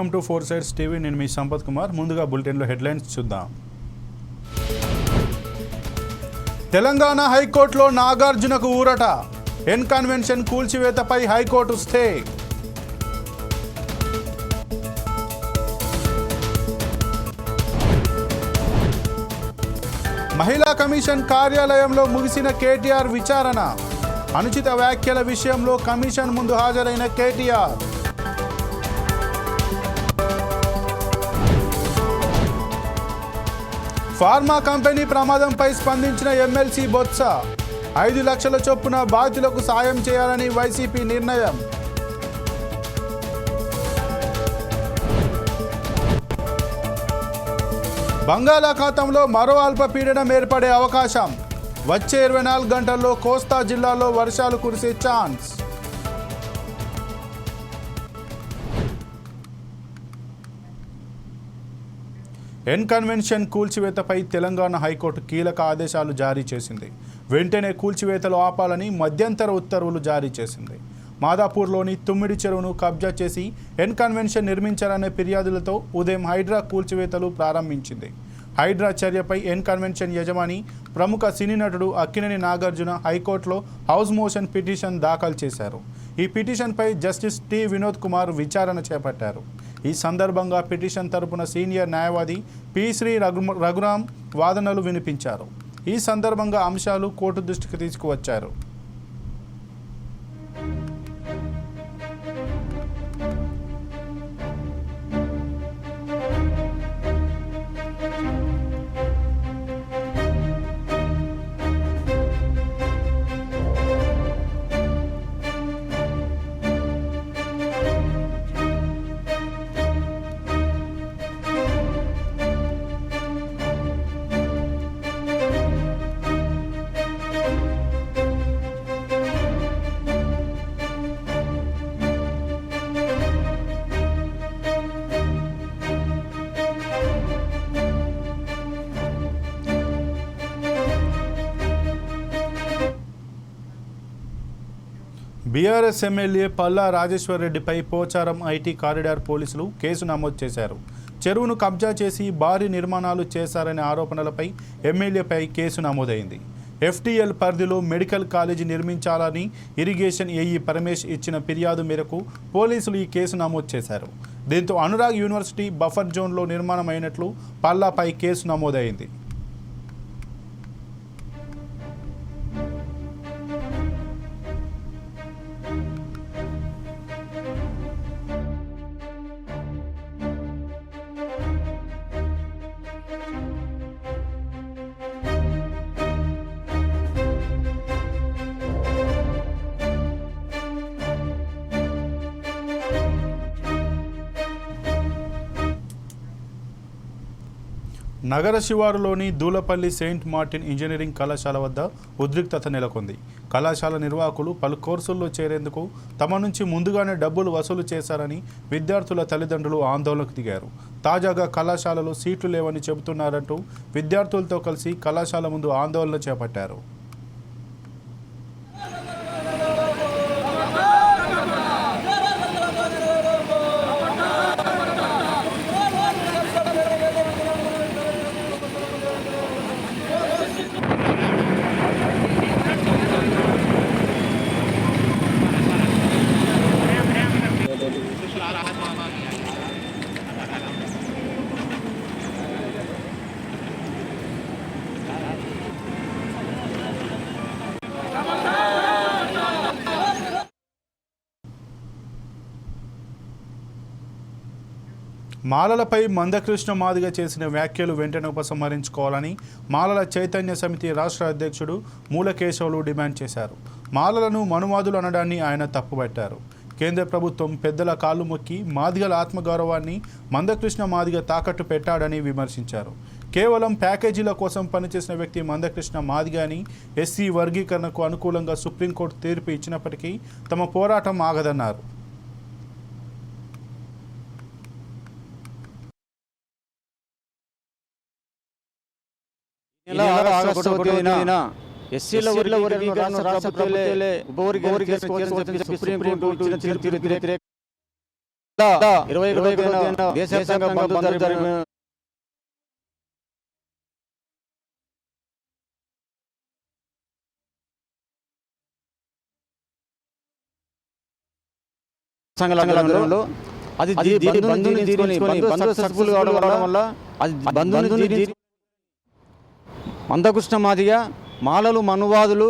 Welcome to four sides TV నేను మీ సంపత్ కుమార్. ముందుగా బులెటిన్లో హెడ్లైన్స్ చూద్దాం. తెలంగాణ హైకోర్టులో నాగార్జునకు ఊరట. ఎన్ కన్వెన్షన్ కూల్చివేతపై హైకోర్టు స్టే. మహిళా కమిషన్ కార్యాలయంలో ముగిసిన కేటీఆర్ విచారణ. అనుచిత వ్యాఖ్యల విషయంలో కమిషన్ ముందు హాజరైన కేటీఆర్. ఫార్మా కంపెనీ ప్రమాదంపై స్పందించిన ఎమ్మెల్సీ బొత్స. ఐదు లక్షల చొప్పున బాధితులకు సాయం చేయాలని వైసీపీ నిర్ణయం. బంగాళాఖాతంలో మరో అల్పపీడనం ఏర్పడే అవకాశం. వచ్చే ఇరవై నాలుగు గంటల్లో కోస్తా జిల్లాలో వర్షాలు కురిసే ఛాన్స్. ఎన్ కన్వెన్షన్ కూల్చివేతపై తెలంగాణ హైకోర్టు కీలక ఆదేశాలు జారీ చేసింది. వెంటనే కూల్చివేతలు ఆపాలని మధ్యంతర ఉత్తర్వులు జారీ చేసింది. మాదాపూర్లోని తుమ్మిడి చెరువును కబ్జా చేసి ఎన్ కన్వెన్షన్ నిర్మించాలనే ఫిర్యాదులతో ఉదయం హైడ్రా కూల్చివేతలు ప్రారంభించింది. హైడ్రా చర్యపై ఎన్ కన్వెన్షన్ యజమాని ప్రముఖ సినీ నటుడు అక్కినేని నాగార్జున హైకోర్టులో హౌస్ మోషన్ పిటిషన్ దాఖలు చేశారు. ఈ పిటిషన్పై జస్టిస్ టి వినోద్ కుమార్ విచారణ చేపట్టారు. ఈ సందర్భంగా పిటిషన్ తరపున సీనియర్ న్యాయవాది పి. శ్రీ రఘు రఘురాం వాదనలు వినిపించారు. ఈ సందర్భంగా అంశాలు కోర్టు దృష్టికి తీసుకువచ్చారు. బీఆర్ఎస్ ఎమ్మెల్యే పల్లా రాజేశ్వర్ రెడ్డిపై పోచారం ఐటీ కారిడార్ పోలీసులు కేసు నమోదు చేశారు. చెరువును కబ్జా చేసి భారీ నిర్మాణాలు చేశారనే ఆరోపణలపై ఎమ్మెల్యేపై కేసు నమోదైంది. ఎఫ్టీఎల్ పరిధిలో మెడికల్ కాలేజీ నిర్మించాలని ఇరిగేషన్ ఏఈ పరమేష్ ఇచ్చిన ఫిర్యాదు మేరకు పోలీసులు ఈ కేసు నమోదు చేశారు. దీంతో అనురాగ్ యూనివర్సిటీ బఫర్ జోన్లో నిర్మాణం అయినట్లు పల్లాపై కేసు నమోదైంది. నగర శివారులోని దూలపల్లి సెయింట్ మార్టిన్ ఇంజనీరింగ్ కళాశాల వద్ద ఉద్రిక్తత నెలకొంది. కళాశాల నిర్వాహకులు పలు కోర్సుల్లో చేరేందుకు తమ నుంచి ముందుగానే డబ్బులు వసూలు చేశారని విద్యార్థుల తల్లిదండ్రులు ఆందోళనకు దిగారు. తాజాగా కళాశాలలో సీట్లు లేవని చెబుతున్నారంటూ విద్యార్థులతో కలిసి కళాశాల ముందు ఆందోళన చేపట్టారు. మాలలపై మందకృష్ణ మాదిగ చేసిన వ్యాఖ్యలు వెంటనే ఉపసంహరించుకోవాలని మాలల చైతన్య సమితి రాష్ట్ర అధ్యక్షుడు మూలకేశవులు డిమాండ్ చేశారు. మాలలను మనువాదులు అనడాన్ని ఆయన తప్పుబట్టారు. కేంద్ర ప్రభుత్వం పెద్దల కాళ్ళు మొక్కి మాదిగల ఆత్మగౌరవాన్ని మందకృష్ణ మాదిగ తాకట్టు పెట్టాడని విమర్శించారు. కేవలం ప్యాకేజీల కోసం పనిచేసిన వ్యక్తి మందకృష్ణ మాదిగ అని ఎస్సీ వర్గీకరణకు అనుకూలంగా సుప్రీంకోర్టు తీర్పు ఇచ్చినప్పటికీ తమ పోరాటం ఆగదన్నారు. ఈ నెల ఆగస్టు ఒకటో తేదీన ఎస్సీల వర్గీకరణ రాష్ట్ర ప్రభుత్వాలే ఉపవర్గీకరణ చేసుకోవాలని చెప్పి సుప్రీంకోర్టు ఇచ్చిన తీర్పు వ్యతిరేక ఇరవై ఇరవై దేశవ్యాప్తంగా బంద్ జరిపిన సంఘాలలో అది దీ- దీని బంధువుని తీసుకొని బంధువు సక్సెస్ఫుల్ కావడం వల్ల అది బంధువుని తీర్చి- మందకృష్ణ మాదిగ మాలలు మనువాదులు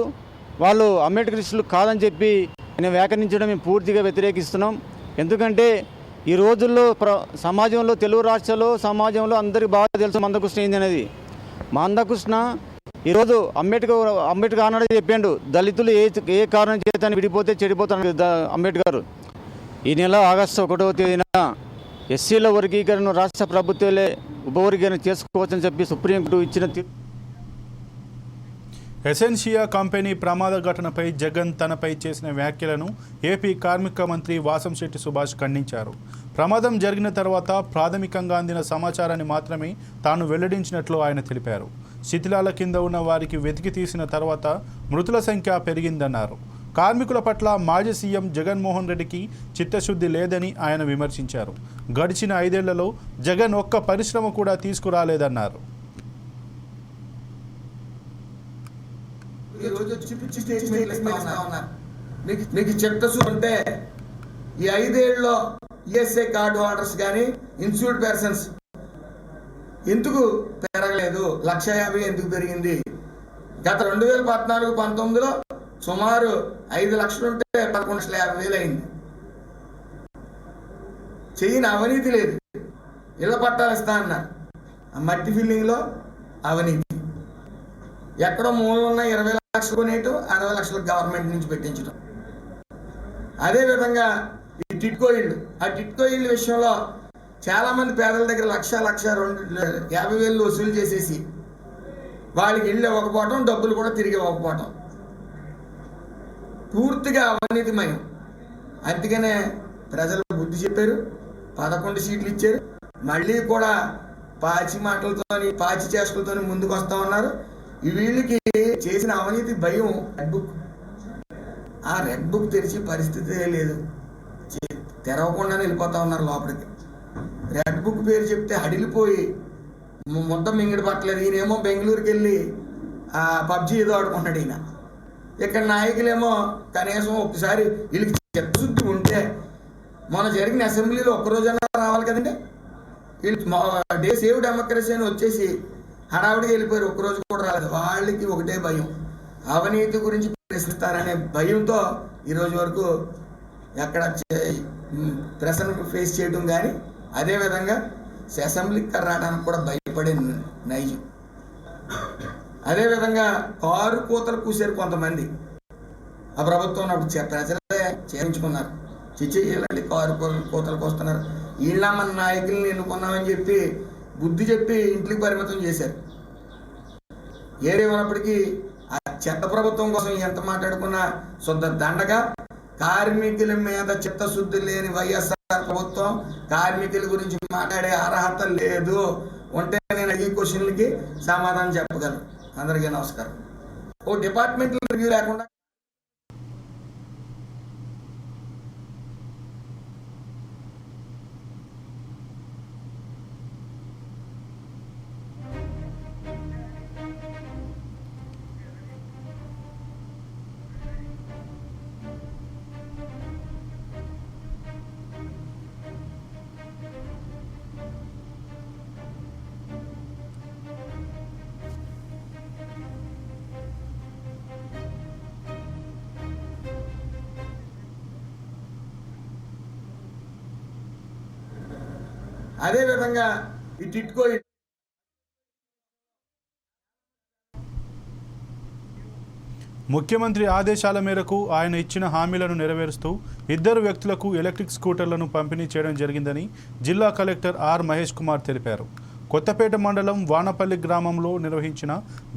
వాళ్ళు అంబేద్కరిస్టులు కాదని చెప్పి నేను వ్యాఖ్యానించడం మేము పూర్తిగా వ్యతిరేకిస్తున్నాం. ఎందుకంటే ఈ రోజుల్లో ప్ర సమాజంలో తెలుగు రాష్ట్రాల్లో సమాజంలో అందరికీ బాగా తెలుసు మందకృష్ణ ఏందనేది మా మందకృష్ణ ఈరోజు అంబేద్కర్ అంబేద్కర్ ఆనాడే చెప్పాడు దళితులు ఏ ఏ కారణం చేతని విడిపోతే చెడిపోతాను ద- అంబేద్కర్. ఈ నెల ఆగస్టు ఒకటవ తేదీన ఎస్సీల వర్గీకరణ రాష్ట్ర ప్రభుత్వాలే ఉపవర్గీకరణ చేసుకోవచ్చని చెప్పి సుప్రీంకోర్టు ఇచ్చిన తీర్పు ఎసెన్షియా కంపెనీ ప్రమాద ఘటనపై జగన్ తనపై చేసిన వ్యాఖ్యలను ఏపీ కార్మిక మంత్రి వాసంశెట్టి సుభాష్ ఖండించారు. ప్రమాదం జరిగిన తర్వాత ప్రాథమికంగా అందిన సమాచారాన్ని మాత్రమే తాను వెల్లడించినట్లు ఆయన తెలిపారు. శిథిలాల కింద ఉన్న వారికి వెతికి తీసిన తర్వాత మృతుల సంఖ్య పెరిగిందన్నారు. కార్మికుల పట్ల మాజీ సీఎం జగన్మోహన్ రెడ్డికి చిత్తశుద్ధి లేదని ఆయన విమర్శించారు. గడిచిన ఐదేళ్ళలో జగన్ ఒక్క పరిశ్రమ కూడా తీసుకురాలేదన్నారు. ఈ రోజు వచ్చి పిచ్చి స్టేట్మెంట్లు ఇస్తా ఉన్నారు మీకు మీకు ఉంటే ఈ ఐదేళ్ళలో ఈఎస్ఐ కార్డు హోల్డర్స్ కానీ ఇన్సూర్డ్ పర్సన్స్ ఎందుకు పెరగలేదు? లక్ష యాభై ఎందుకు పెరిగింది? గత రెండు వేల పద్నాలుగు పంతొమ్మిదిలో సుమారు ఐదు లక్షలు ఉంటే పదకొండు లక్షల యాభై వేలు అయింది. చెయ్యని అవినీతి లేదు. ఇళ్ళ పట్టాలు ఇస్తా అన్నారు ఆ మట్టి ఫిల్లింగ్లో అవినీతి. ఎక్కడో మూలలో ఉన్న ఇరవై లక్షలు కొనేయటం అరవై లక్షలు గవర్నమెంట్ నుంచి పెట్టించడం అదే విధంగా ఈ టిట్కో ఇళ్ళు ఆ టిట్కో ఇళ్ళ విషయంలో చాలామంది పేదల దగ్గర లక్ష లక్ష రెండు యాభై వేలు వసూలు చేసేసి వాళ్ళకి ఇళ్ళు ఇవ్వకపోవటం డబ్బులు కూడా తిరిగి ఇవ్వకపోవటం. పూర్తిగా అవినీతిమయం. అందుకనే ప్రజలు బుద్ధి చెప్పారు పదకొండు సీట్లు ఇచ్చారు. మళ్ళీ కూడా పాచి మాటలతోని పాచి చేష్టలతోని ముందుకు వస్తూ ఉన్నారు. ఈ వీళ్ళకి చేసిన అవినీతి భయం రెడ్ బుక్ ఆ రెడ్ బుక్ తెరిచే పరిస్థితి లేదు. తెరవకుండానే వెళ్ళిపోతా ఉన్నారు లోపలికి. రెడ్ బుక్ పేరు చెప్తే హడిలిపోయి మొత్తం మింగిడి పట్టలేదు. ఈయనేమో బెంగళూరుకి వెళ్ళి ఆ పబ్జి ఏదో ఆడుకుంటున్నాడు ఈయన. ఇక్కడ నాయకులేమో కనీసం ఒకసారి వీళ్ళకి చిత్తశుద్ధి ఉంటే మొన్న జరిగిన అసెంబ్లీలో ఒక్కరోజన్నా రావాలి కదండి? వీళ్ళు డే సేవ్ డెమోక్రసీ అని వచ్చేసి హడావిడికి వెళ్ళిపోయారు. ఒక్కరోజు కూడా రాలేదు. వాళ్ళకి ఒకటే భయం. అవినీతి గురించి ప్రశ్నిస్తారనే భయంతో ఈ రోజు వరకు ఎక్కడ ప్రెసను ఫేస్ చేయడం కానీ అదేవిధంగా అసెంబ్లీకి రావడానికి కూడా భయపడే నైజం. అదేవిధంగా కారు కూతలు కూసారు కొంతమంది. ఆ ప్రభుత్వం అప్పుడు చే- ప్రజలే చేయించుకున్నారు. చిచ్చి ఇలాంటి కారు కూతలకు వస్తున్నారు వీళ్ళ మన నాయకుల్ని ఎన్నుకున్నామని చెప్పి బుద్ధి చెప్పి ఇంటికి పరిమితం చేశారు. ఏదేమైనప్పటికీ ఆ చెత్త ప్రభుత్వం కోసం ఎంత మాట్లాడుకున్నా శుద్ధ దండగా కార్మికుల మీద చిత్తశుద్ధి లేని వైఎస్ఆర్ ప్రభుత్వం కార్మికుల గురించి మాట్లాడే అర్హత లేదు. ఉంటే నేను ఈ క్వశ్చన్లకి సమాధానం చెప్పగలను. అందరికీ నమస్కారం. ఓ డిపార్ట్మెంటల్ రివ్యూ లేకుండా అదే విధంగా ఈ టిట్కో ముఖ్యమంత్రి ఆదేశాల మేరకు ఆయన ఇచ్చిన హామీలను నెరవేరుస్తూ ఇద్దరు వ్యక్తులకు ఎలక్ట్రిక్ స్కూటర్లను పంపిణీ చేయడం జరిగిందని జిల్లా కలెక్టర్ ఆర్ మహేష్ కుమార్ తెలిపారు. కొత్తపేట మండలం వానపల్లి గ్రామంలో నిర్వహించిన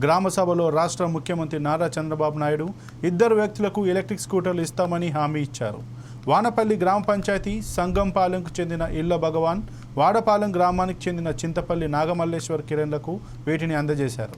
గ్రామసభలో రాష్ట్ర ముఖ్యమంత్రి నారా చంద్రబాబు నాయుడు ఇద్దరు వ్యక్తులకు ఎలక్ట్రిక్ స్కూటర్లు ఇస్తామని హామీ ఇచ్చారు. వానపల్లి గ్రామ పంచాయతీ సంగంపాలెంకు చెందిన ఇళ్ళ భగవాన్ వాడపాలెం గ్రామానికి చెందిన చింతపల్లి నాగమల్లేశ్వర్ కిరణ్లకు వీటిని అందజేశారు?